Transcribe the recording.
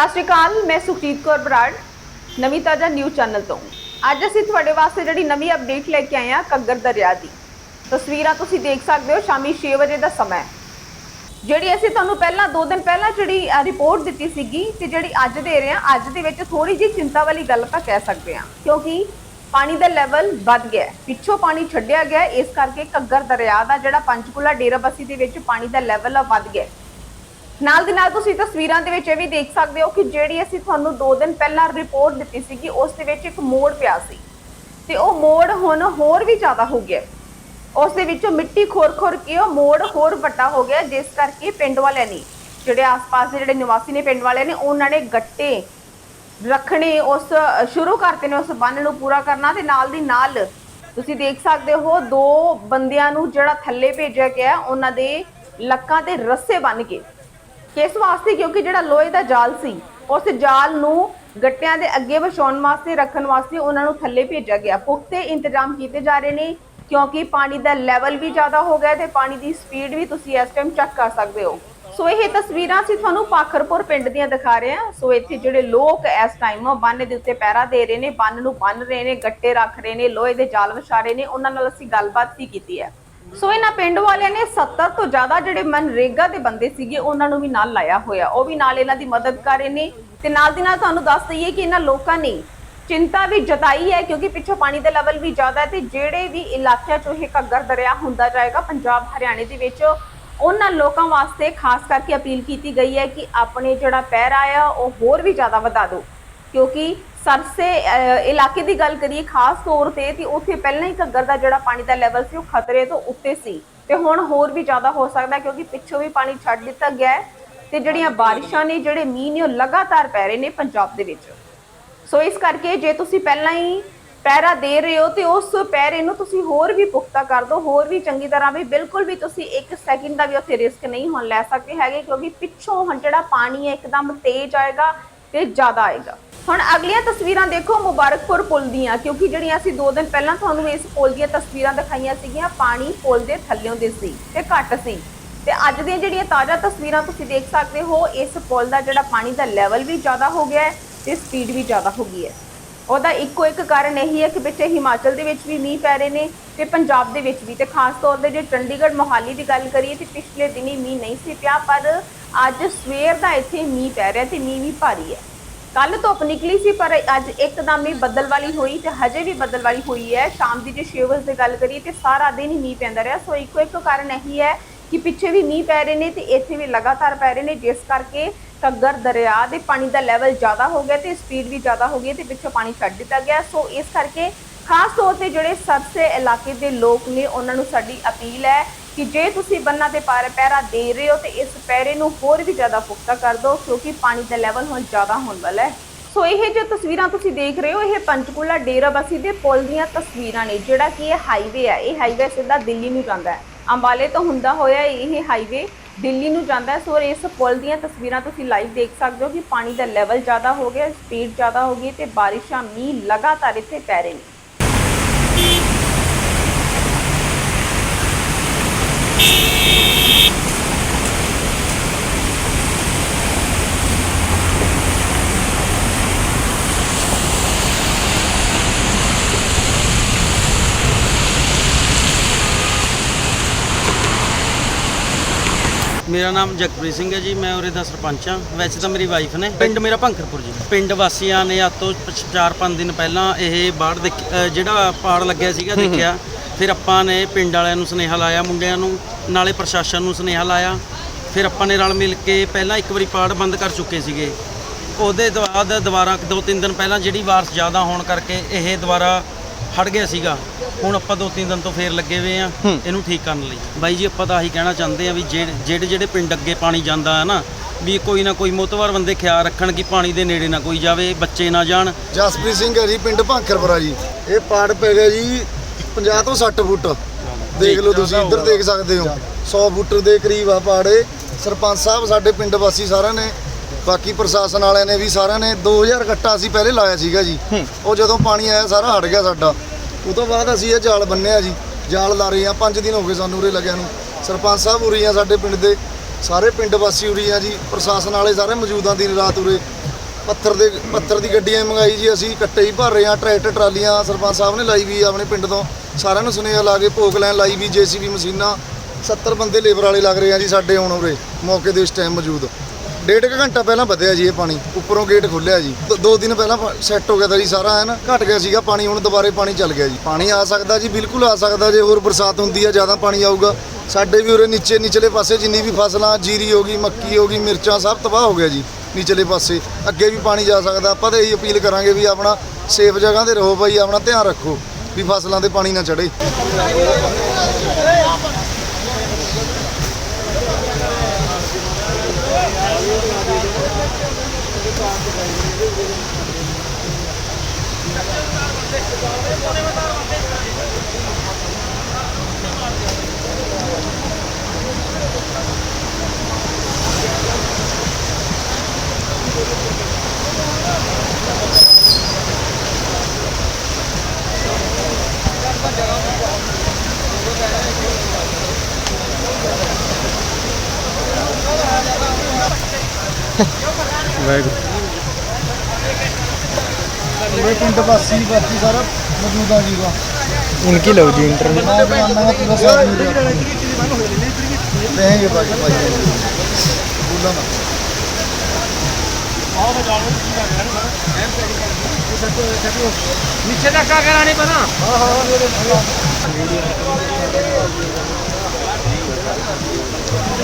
ਸਤਿ ਸ਼੍ਰੀ ਅਕਾਲ, ਮੈਂ ਸੁਖਜੀਤ ਕੌਰ ਬਰਾੜ, ਨਵੀਂ ਤਾਜ਼ਾ ਨਿਊਜ਼ ਚੈਨਲ ਤੋਂ। ਅੱਜ ਅਸੀਂ ਤੁਹਾਡੇ ਵਾਸਤੇ ਜਿਹੜੀ ਨਵੀਂ ਅਪਡੇਟ ਲੈ ਕੇ ਆਏ ਹਾਂ ਕੱਗਰ ਦਰਿਆ ਦੀ। ਤਸਵੀਰਾਂ ਤੁਸੀਂ ਦੇਖ ਸਕਦੇ ਹੋ, ਸ਼ਾਮੀ 6 ਵਜੇ ਦਾ ਸਮਾਂ ਜਿਹੜੀ ਅਸੀਂ ਤੁਹਾਨੂੰ ਪਹਿਲਾਂ 2 ਦਿਨ ਪਹਿਲਾਂ ਜਿਹੜੀ ਰਿਪੋਰਟ ਦਿੱਤੀ ਸੀਗੀ ਤੇ ਜਿਹੜੀ ਅੱਜ ਦੇ ਰਹੇ ਹਾਂ, ਅੱਜ ਦੇ ਵਿੱਚ ਥੋੜੀ ਜਿਹੀ ਚਿੰਤਾ ਵਾਲੀ ਗੱਲ ਤਾਂ ਕਹਿ ਸਕਦੇ ਹਾਂ। ਕਿਉਂਕਿ ਪਾਣੀ ਦਾ ਲੈਵਲ ਵੱਧ ਗਿਆ ਪਿੱਛੋਂ ਪਾਣੀ ਛੱਡਿਆ ਗਿਆ ਇਸ ਕਰਕੇ ਕੱਗਰ ਦਰਿਆ ਦਾ ਜਿਹੜਾ ਪੰਚਕੂਲਾ ਡੇਰਾਬੱਸੀ ਦੇ ਵਿੱਚ ਪਾਣੀ ਦਾ ਲੈਵਲ ਆ ਵੱਧ ਗਿਆ ਨਾਲ ਦੀ ਨਾਲ ਤੁਸੀਂ ਤਸਵੀਰਾਂ ਦੇ ਵਿੱਚ ਇਹ ਵੀ ਦੇਖ ਸਕਦੇ ਹੋ ਕਿ ਜਿਹੜੀ ਅਸੀਂ ਤੁਹਾਨੂੰ 2 ਦਿਨ ਪਹਿਲਾਂ ਰਿਪੋਰਟ ਦਿੱਤੀ ਸੀਗੀ, ਉਸ ਦੇ ਵਿੱਚ ਇੱਕ ਮੋੜ ਪਿਆ ਸੀ। ਤੇ ਉਹ ਮੋੜ ਹੁਣ ਹੋਰ ਵੀ ਜ਼ਿਆਦਾ ਹੋ ਗਿਆ। ਉਸ ਦੇ ਵਿੱਚੋਂ ਮਿੱਟੀ ਖੋਰ-ਖੋਰ ਕੇ ਉਹ ਮੋੜ ਹੋਰ ਵੱਡਾ ਹੋ ਗਿਆ, ਜਿਸ ਕਰਕੇ ਪਿੰਡ ਵਾਲਿਆਂ ਨੇ, ਜਿਹੜੇ ਆਸ-ਪਾਸ ਦੇ ਜਿਹੜੇ ਨਿਵਾਸੀ ਨੇ ਪਿੰਡ ਵਾਲਿਆਂ ਨੇ, ਉਹਨਾਂ ਨੇ ਗੱਟੇ ਰੱਖਣੇ ਉਸ, ਸ਼ੁਰੂ ਕਰਤੇ ਨੇ ਉਸ ਬੰਨ ਨੂੰ ਪੂਰਾ ਕਰਨਾ ਤੇ ਨਾਲ ਦੀ ਨਾਲ ਤੁਸੀਂ ਦੇਖ ਸਕਦੇ ਹੋ ਦੋ ਬੰਦਿਆਂ ਨੂੰ ਜਿਹੜਾ ਥੱਲੇ ਭੇਜਿਆ ਗਿਆ, ਉਹਨਾਂ ਦੇ ਲੱਕਾਂ ਤੇ ਰੱਸੇ ਬੰਨ ਕੇ। ਕਿਸ ਵਾਸਤੇ? ਕਿਉਂਕਿ ਜਿਹੜਾ ਲੋਹੇ ਦਾ ਜਾਲ ਸੀ, ਉਸ ਜਾਲ ਨੂੰ ਗੱਟਿਆਂ ਦੇ ਅੱਗੇ ਵਿਛਾਉਣ ਵਾਸਤੇ, ਰੱਖਣ ਵਾਸਤੇ ਉਹਨਾਂ ਨੂੰ ਥੱਲੇ ਭੇਜਿਆ ਗਿਆ। ਪੁਖਤੇ ਇੰਤਜ਼ਾਮ ਕੀਤੇ ਜਾ ਰਹੇ ਨੇ, ਕਿਉਂਕਿ ਪਾਣੀ ਦਾ ਲੈਵਲ ਵੀ ਜ਼ਿਆਦਾ ਹੋ ਗਿਆ ਤੇ ਪਾਣੀ ਦੀ ਸਪੀਡ ਵੀ ਤੁਸੀਂ ਇਸ ਟਾਈਮ ਚੈੱਕ ਕਰ ਸਕਦੇ ਹੋ। ਸੋ ਇਹ ਤਸਵੀਰਾਂ ਅਸੀਂ ਤੁਹਾਨੂੰ ਪਾਖਰਪੁਰ ਪਿੰਡ ਦੀਆਂ ਦਿਖਾ ਰਹੇ ਹਾਂ। ਸੋ ਇੱਥੇ ਜਿਹੜੇ ਲੋਕ ਇਸ ਟਾਈਮ ਬੰਨ ਦੇ ਉੱਤੇ ਪਹਿਰਾ ਦੇ ਰਹੇ ਨੇ ਬੰਨ ਨੂੰ ਬੰਨ ਰਹੇ ਨੇ, ਗੱਟੇ ਰੱਖ ਰਹੇ ਨੇ, ਲੋਹੇ ਦੇ ਜਾਲ ਵਿਛਾ ਰਹੇ ਨੇ। ਉਹਨਾਂ ਨਾਲ ਅਸੀਂ ਗੱਲਬਾਤ ਵੀ ਕੀਤੀ ਹੈ। ਸੋ ਇਹਨਾਂ ਪਿੰਡ ਵਾਲਿਆਂ ਨੇ 70 ਤੋਂ ਜ਼ਿਆਦਾ ਜਿਹੜੇ ਮਨਰੇਗਾ ਦੇ ਬੰਦੇ ਸੀਗੇ, ਉਹਨਾਂ ਨੂੰ ਵੀ ਨਾਲ ਲਾਇਆ ਹੋਇਆ। ਉਹ ਵੀ ਨਾਲ ਇਹਨਾਂ ਦੀ ਮਦਦ ਕਰ ਰਹੇ ਨੇ ਤੇ ਨਾਲ ਦੀ ਨਾਲ ਤੁਹਾਨੂੰ ਦੱਸ ਦਈਏ ਕਿ ਇਹਨਾਂ ਲੋਕਾਂ ਨੇ ਚਿੰਤਾ ਵੀ ਜਤਾਈ ਹੈ ਕਿਉਂਕਿ ਪਿੱਛੋਂ ਪਾਣੀ ਦਾ ਲੈਵਲ ਵੀ ਜ਼ਿਆਦਾ ਹੈ ਤੇ ਜਿਹੜੇ ਵੀ ਇਲਾਕਿਆਂ ਚੋਂ ਇਹ ਘੱਗਰ ਦਰਿਆ ਹੁੰਦਾ ਜਾਏਗਾ, ਪੰਜਾਬ, ਹਰਿਆਣੇ ਦੇ ਵਿੱਚ, ਉਹਨਾਂ ਲੋਕਾਂ ਵਾਸਤੇ ਖਾਸ ਕਰਕੇ ਅਪੀਲ ਕੀਤੀ ਗਈ ਹੈ ਕਿ ਆਪਣੇ ਜਿਹੜਾ ਪਹਿਰਾ ਆ ਉਹ ਹੋਰ ਵੀ ਜ਼ਿਆਦਾ ਵਧਾ ਦਿਓ। ਕਿਉਂਕਿ ਸਰਸੇ ਇਲਾਕੇ ਦੀ ਗੱਲ ਕਰੀਏ, ਖਾਸ ਤੌਰ ਤੇ ਤੇ ਉੱਥੇ ਪਹਿਲਾਂ ਹੀ ਘੱਗਰ ਦਾ ਜਿਹੜਾ ਪਾਣੀ ਦਾ ਲੈਵਲ ਸੀ ਉਹ ਖਤਰੇ ਤੋਂ ਉੱਤੇ ਸੀ। ਤੇ ਹੁਣ ਹੋਰ ਵੀ ਜ਼ਿਆਦਾ ਹੋ ਸਕਦਾ ਕਿਉਂਕਿ ਪਿੱਛੋਂ ਵੀ ਪਾਣੀ ਛੱਡ ਦਿੱਤਾ ਗਿਆ ਹੈ ਤੇ ਜਿਹੜੀਆਂ ਬਾਰਿਸ਼ਾਂ ਨੇ, ਜਿਹੜੇ ਮੀਂਹ ਨੇ, ਉਹ ਲਗਾਤਾਰ ਪੈ ਰਹੇ ਨੇ ਪੰਜਾਬ ਦੇ ਵਿੱਚ। ਸੋ ਇਸ ਕਰਕੇ ਜੇ ਤੁਸੀਂ ਪਹਿਲਾਂ ਹੀ ਪਹਿਰਾ ਦੇ ਰਹੇ ਹੋ ਤੇ ਉਸ ਪਹਿਰੇ ਨੂੰ ਤੁਸੀਂ ਹੋਰ ਵੀ ਪੁਖਤਾ ਕਰ ਦਿਓ, ਹੋਰ ਵੀ ਚੰਗੀ ਤਰ੍ਹਾਂ ਵੀ, ਬਿਲਕੁਲ ਵੀ ਤੁਸੀਂ 1 ਸੈਕਿੰਡ ਦਾ ਵੀ ਉੱਥੇ ਰਿਸਕ ਨਹੀਂ ਹੁਣ ਲੈ ਸਕਦੇ ਹੈਗੇ ਕਿਉਂਕਿ ਪਿੱਛੋਂ ਹੁਣ ਜਿਹੜਾ ਪਾਣੀ ਹੈ ਇੱਕਦਮ ਤੇਜ਼ ਆਏਗਾ ਤੇ ਜ਼ਿਆਦਾ ਆਏਗਾ। ਹੁਣ ਅਗਲੀਆਂ ਤਸਵੀਰਾਂ ਦੇਖੋ ਮੁਬਾਰਕਪੁਰ ਪੁਲ ਦੀਆਂ, ਕਿਉਂਕਿ ਜਿਹੜੀਆਂ ਅਸੀਂ 2 ਦਿਨ ਪਹਿਲਾਂ ਤੁਹਾਨੂੰ ਇਸ ਪੁਲ ਦੀਆਂ ਤਸਵੀਰਾਂ ਦਿਖਾਈਆਂ ਸੀਗੀਆਂ, ਪਾਣੀ ਪੁਲ ਦੇ ਥੱਲਿਓਂ ਦੇ ਸੀ ਤੇ ਘੱਟ ਸੀ। ਤੇ ਅੱਜ ਦੀਆਂ ਜਿਹੜੀਆਂ ਤਾਜ਼ਾ ਤਸਵੀਰਾਂ ਤੁਸੀਂ ਦੇਖ ਸਕਦੇ ਹੋ, ਇਸ ਪੁਲ ਦਾ ਜਿਹੜਾ ਪਾਣੀ ਦਾ ਲੈਵਲ ਵੀ ਜ਼ਿਆਦਾ ਹੋ ਗਿਆ ਹੈ ਤੇ ਸਪੀਡ ਵੀ ਜ਼ਿਆਦਾ ਹੋ ਗਈ ਹੈ। ਉਹਦਾ ਇੱਕੋ ਇੱਕ ਕਾਰਨ ਇਹੀ ਹੈ ਕਿ ਪਿੱਛੇ ਹਿਮਾਚਲ ਦੇ ਵਿੱਚ ਵੀ ਮੀਂਹ ਪੈ ਰਹੇ ਨੇ ਤੇ ਪੰਜਾਬ ਦੇ ਵਿੱਚ ਵੀ, ਤੇ ਖਾਸ ਤੌਰ ਤੇ ਜੇ ਚੰਡੀਗੜ੍ਹ ਮੋਹਾਲੀ ਦੀ ਗੱਲ ਕਰੀਏ ਤੇ ਪਿਛਲੇ ਦਿਨੀ ਮੀਂਹ ਨਹੀਂ ਸੀ ਪਿਆ, ਪਰ ਅੱਜ ਸਵੇਰ ਦਾ ਇੱਥੇ ਮੀਂਹ ਪੈ ਰਿਹਾ ਤੇ ਮੀਂਹ ਵੀ ਭਾਰੀ ਹੈ। ਕੱਲ ਧੁੱਪ ਨਿਕਲੀ ਸੀ, ਪਰ ਅੱਜ ਇੱਕਦਮ ਹੀ ਬੱਦਲ ਵਾਲੀ ਹੋਈ ਤੇ ਹਜੇ ਵੀ ਬੱਦਲ ਵਾਲੀ ਹੋਈ ਹੈ। ਸ਼ਾਮ ਦੀ ਜੇ 6 ਵਜੇ ਦੀ ਗੱਲ ਕਰੀਏ ਤੇ ਸਾਰਾ ਦਿਨ ਹੀ ਮੀਂਹ ਪੈਂਦਾ ਰਿਹਾ। ਸੋ ਇੱਕੋ ਇੱਕ ਕਾਰਨ ਇਹੀ ਹੈ ਕਿ ਪਿੱਛੇ ਵੀ ਮੀਂਹ ਪੈ ਰਹੇ ਨੇ ਤੇ ਇੱਥੇ ਵੀ ਲਗਾਤਾਰ ਪੈ ਰਹੇ ਨੇ। ਜਿਸ ਕਰਕੇ ਘੱਗਰ, ਦਰਿਆ ਦੇ ਪਾਣੀ ਦਾ ਲੈਵਲ ਜ਼ਿਆਦਾ ਹੋ ਗਿਆ ਤੇ ਸਪੀਡ ਵੀ ਜ਼ਿਆਦਾ ਹੋ ਗਈ ਤੇ ਪਿੱਛੋਂ ਪਾਣੀ ਛੱਡ ਦਿੱਤਾ ਗਿਆ। ਸੋ ਇਸ ਕਰਕੇ ਖਾਸ ਤੌਰ ਤੇ ਜਿਹੜੇ ਸਰਸੇ ਇਲਾਕੇ ਦੇ ਲੋਕ ਨੇ, ਉਹਨਾਂ ਨੂੰ ਸਾਡੀ ਅਪੀਲ ਹੈ ਕਿ ਜੇ ਤੁਸੀਂ ਬੰਨਾਂ ਤੇ ਪਾਰ ਪਹਿਰਾ ਦੇ ਰਹੇ ਹੋ ਤੇ ਇਸ ਪਹਿਰੇ ਨੂੰ ਹੋਰ ਵੀ ਜ਼ਿਆਦਾ ਪੁਖਤਾ ਕਰ ਦਿਓ, ਕਿਉਂਕਿ ਪਾਣੀ ਦਾ ਲੈਵਲ ਹੁਣ ਜ਼ਿਆਦਾ ਹੋਣ ਵਾਲਾ ਹੈ। ਸੋ ਇਹ ਜੋ ਤਸਵੀਰਾਂ ਤੁਸੀਂ ਦੇਖ ਰਹੇ ਹੋ, ਇਹ ਪੰਚਕੂਲਾ ਡੇਰਾਬੱਸੀ ਦੇ ਪੁਲ ਦੀਆਂ ਤਸਵੀਰਾਂ ਨੇ, ਜਿਹੜਾ ਕਿ ਇਹ ਹਾਈਵੇ ਹੈ। ਇਹ ਹਾਈਵੇ ਸਿੱਧਾ ਦਿੱਲੀ ਨੂੰ ਜਾਂਦਾ ਹੈ। ਅੰਬਾਲੇ ਤੋਂ ਹੁੰਦਾ ਹੋਇਆ ਇਹ ਹਾਈਵੇ ਦਿੱਲੀ ਨੂੰ ਜਾਂਦਾ ਸੋ ਇਸ ਪੁਲ ਦੀਆਂ ਤਸਵੀਰਾਂ ਤੁਸੀਂ ਲਾਈਵ ਦੇਖ ਸਕਦੇ ਹੋ ਕਿ ਪਾਣੀ ਦਾ ਲੈਵਲ ਜ਼ਿਆਦਾ ਹੋ ਗਿਆ ਸਪੀਡ ਜ਼ਿਆਦਾ ਹੋ ਗਈ ਤੇ ਬਾਰਿਸ਼ਾਂ ਮੀਂਹ ਲਗਾਤਾਰ ਇੱਥੇ ਪੈ ਰਹੇ ਨੇ। ਮੇਰਾ ਨਾਮ ਜਗਪ੍ਰੀਤ ਸਿੰਘ ਹੈ ਜੀ ਮੈਂ ਉਰੇ ਦਾ ਸਰਪੰਚ ਹਾਂ। ਵੈਸੇ ਤਾਂ ਮੇਰੀ ਵਾਈਫ ਨੇ। ਪਿੰਡ ਮੇਰਾ ਭੰਖਰਪੁਰ ਜੀ। ਪਿੰਡ ਵਾਸੀਆਂ ਨੇ ਅੱਜ ਤੋਂ 4-5 ਦਿਨ ਪਹਿਲਾਂ ਇਹ ਬਾੜ ਅ, ਜਿਹੜਾ ਪਾੜ ਲੱਗਿਆ ਸੀਗਾ ਦੇਖਿਆ। ਫਿਰ ਆਪਾਂ ਨੇ ਪਿੰਡ ਵਾਲਿਆਂ ਨੂੰ ਸੁਨੇਹਾ ਲਾਇਆ ਮੁੰਡਿਆਂ ਨੂੰ ਨਾਲੇ ਪ੍ਰਸ਼ਾਸਨ ਨੂੰ ਸੁਨੇਹਾ ਲਾਇਆ। ਫਿਰ ਆਪਾਂ ਨੇ ਰਲ ਮਿਲ ਕੇ ਪਹਿਲਾਂ ਇੱਕ ਵਾਰੀ ਪਾੜ ਬੰਦ ਕਰ ਚੁੱਕੇ ਸੀਗੇ। ਉਹਦੇ ਬਾਅਦ ਦੁਬਾਰਾ ਦੋ ਤਿੰਨ ਦਿਨ ਪਹਿਲਾਂ ਜਿਹੜੀ ਬਾਰਿਸ਼ ਜ਼ਿਆਦਾ ਹੋਣ ਕਰਕੇ ਇਹ ਦੁਬਾਰਾ ਹਟ ਗਿਆ ਸੀਗਾ। ਹੁਣ ਆਪਾਂ ਦੋ ਤਿੰਨ ਦਿਨ ਤੋਂ ਫੇਰ ਲੱਗੇ ਹੋਏ ਆ। ਇਹਨੂੰ ਠੀਕ ਕਰਨ ਲਈ। ਬਾਈ ਜੀ ਆਪਾਂ ਤਾਂ ਆਹੀ ਕਹਿਣਾ ਚਾਹੁੰਦੇ ਆ ਵੀ ਜਿਹੜੇ ਜਿਹੜੇ ਜਿਹੜੇ ਪਿੰਡ ਅੱਗੇ ਪਾਣੀ ਜਾਂਦਾ ਹੈ ਨਾ ਵੀ ਕੋਈ ਨਾ ਕੋਈ ਮੋਤਵਾਰ ਬੰਦੇ ਖਿਆਲ ਰੱਖਣ ਕਿ ਪਾਣੀ ਦੇ ਨੇੜੇ ਨਾ ਕੋਈ ਜਾਵੇ ਬੱਚੇ ਨਾ ਜਾਣ। ਜਸਪ੍ਰੀਤ ਸਿੰਘ ਹੈ ਜੀ ਪਿੰਡ ਭਾਂਕਰਪੁਰਾ ਜੀ। ਇਹ ਪਾੜ ਪੈ ਗਿਆ ਜੀ 50 ਤੋਂ 60 ਫੁੱਟ। ਦੇਖ ਲਓ ਤੁਸੀਂ ਇੱਧਰ ਦੇਖ ਸਕਦੇ ਹੋ। 100 ਫੁੱਟ ਦੇ ਕਰੀਬ ਆ ਪਾੜੇ। ਸਰਪੰਚ ਸਾਹਿਬ ਸਾਡੇ ਪਿੰਡ ਵਾਸੀ ਸਾਰਿਆਂ ਨੇ ਬਾਕੀ ਪ੍ਰਸ਼ਾਸਨ ਵਾਲਿਆਂ ਨੇ ਵੀ ਸਾਰਿਆਂ ਨੇ 2000 ਗੱਟਾ ਅਸੀਂ ਪਹਿਲੇ ਲਾਇਆ ਸੀਗਾ ਜੀ। ਉਹ ਜਦੋਂ ਪਾਣੀ ਆਇਆ ਸਾਰਾ ਹਟ ਗਿਆ ਸਾਡਾ। ਉਹ ਤੋਂ ਬਾਅਦ ਅਸੀਂ ਇਹ ਜਾਲ ਬੰਨਿਆ ਜੀ। ਜਾਲ ਲਾ ਰਹੇ ਆ 5 ਦਿਨ ਹੋ ਗਏ ਸਾਨੂੰ ਉਰੇ ਲੱਗਿਆ ਨੂੰ। ਸਰਪੰਚ ਸਾਹਿਬ ਉਰੀ ਆ ਸਾਡੇ ਪਿੰਡ ਦੇ। ਸਾਰੇ ਪਿੰਡ ਵਾਸੀ ਉਰੀ ਆ ਜੀ। ਪ੍ਰਸ਼ਾਸਨ ਵਾਲੇ ਸਾਰੇ ਮੌਜੂਦਾਂ ਦਿਨ ਰਾਤ ਉਰੇ। ਪੱਥਰ ਦੇ ਪੱਥਰ ਦੀ ਗੱਡੀਆਂ ਮੰਗਾਈ ਜੀ ਅਸੀਂ। ਕੱਟੇ ਹੀ ਭਰ ਰਹੇ ਹਾਂ। ਟਰੈਕਟਰ ਟਰਾਲੀਆਂ ਸਰਪੰਚ ਸਾਹਿਬ ਨੇ ਲਾਈ ਵੀ ਆਪਣੇ ਪਿੰਡ ਤੋਂ। ਸਾਰਿਆਂ ਨੂੰ ਸੁਨੇਹਾ ਲਾ ਕੇ ਭੋਗ ਲੈਣ ਲਾਈ ਵੀ। ਜੀਸੀਬੀ ਮਸ਼ੀਨਾਂ। 70 ਬੰਦੇ ਲੇਬਰ ਵਾਲੇ ਲੱਗ ਰਹੇ ਆ ਜੀ ਸਾਡੇ ਹੁਣ ਉਰੇ। ਮੌਕੇ ਦੇ ਇਸ ਟਾਈਮ ਮੌਜੂਦ। ਡੇਢ ਕੁ ਘੰਟਾ ਪਹਿਲਾਂ ਵਧਿਆ ਜੀ ਇਹ ਪਾਣੀ, ਉੱਪਰੋਂ ਗੇਟ ਖੁੱਲਿਆ ਜੀ। ਦੋ- ਦੋ ਦਿਨ ਪਹਿਲਾਂ ਸੈੱਟ ਹੋ ਗਿਆ ਤਾਂ ਜੀ ਸਾਰਾ ਹੈ ਨਾ ਘਟ ਗਿਆ ਸੀਗਾ, ਪਾਣੀ ਹੁਣ ਦੁਬਾਰੇ ਪਾਣੀ ਚੱਲ ਗਿਆ ਜੀ। ਪਾਣੀ ਆ ਸਕਦਾ ਜੀ, ਬਿਲਕੁਲ ਆ ਸਕਦਾ, ਜੇ ਹੋਰ ਬਰਸਾਤ ਹੁੰਦੀ ਆ, ਜ਼ਿਆਦਾ ਪਾਣੀ ਆਊਗਾ। ਸਾਡੇ ਵੀ ਉਰੇ ਨੀਚੇ ਨਿਚਲੇ ਪਾਸੇ ਜਿੰਨੀ ਵੀ ਫਸਲਾਂ, ਜੀਰੀ ਹੋ ਗਈ, ਮੱਕੀ ਹੋ ਗਈ, ਮਿਰਚਾਂ, ਸਭ ਤਬਾਹ ਹੋ ਗਿਆ ਜੀ, ਨਿਚਲੇ ਪਾਸੇ। ਅੱਗੇ ਵੀ ਪਾਣੀ ਜਾ ਸਕਦਾ। ਆਪਾਂ ਤਾਂ ਇਹੀ ਅਪੀਲ ਕਰਾਂਗੇ ਵੀ ਆਪਣਾ ਸੇਫ ਜਗ੍ਹਾ ਤੇ ਰਹੋ ਭਾਈ, ਆਪਣਾ ਧਿਆਨ ਰੱਖੋ ਵੀ ਫਸਲਾਂ ਤੇ ਪਾਣੀ ਨਾ ਚੜੇ ਵਾਹਿਗੁਰੂ ਪੂਰੇ ਪਿੰਡ ਵਾਸੀ ਬਾਕੀ ਸਾਰਾ ਮੌਜੂਦ ਆ ਜੀਗਾ इनकी लो जी इंटरव्यू ਮੈਂ ਜਵਾਨਾਂ ਦਾ ਪੂਰਾ ਸਾਥ ਮਿਲੇਗਾ ਦੇਂਗੇ ਬਾਕੀ ਭਾਈ ਬੋਲਾਂ ਨਾ नीचे धक्का करानी पना ਹਾਰ ਗਿਆ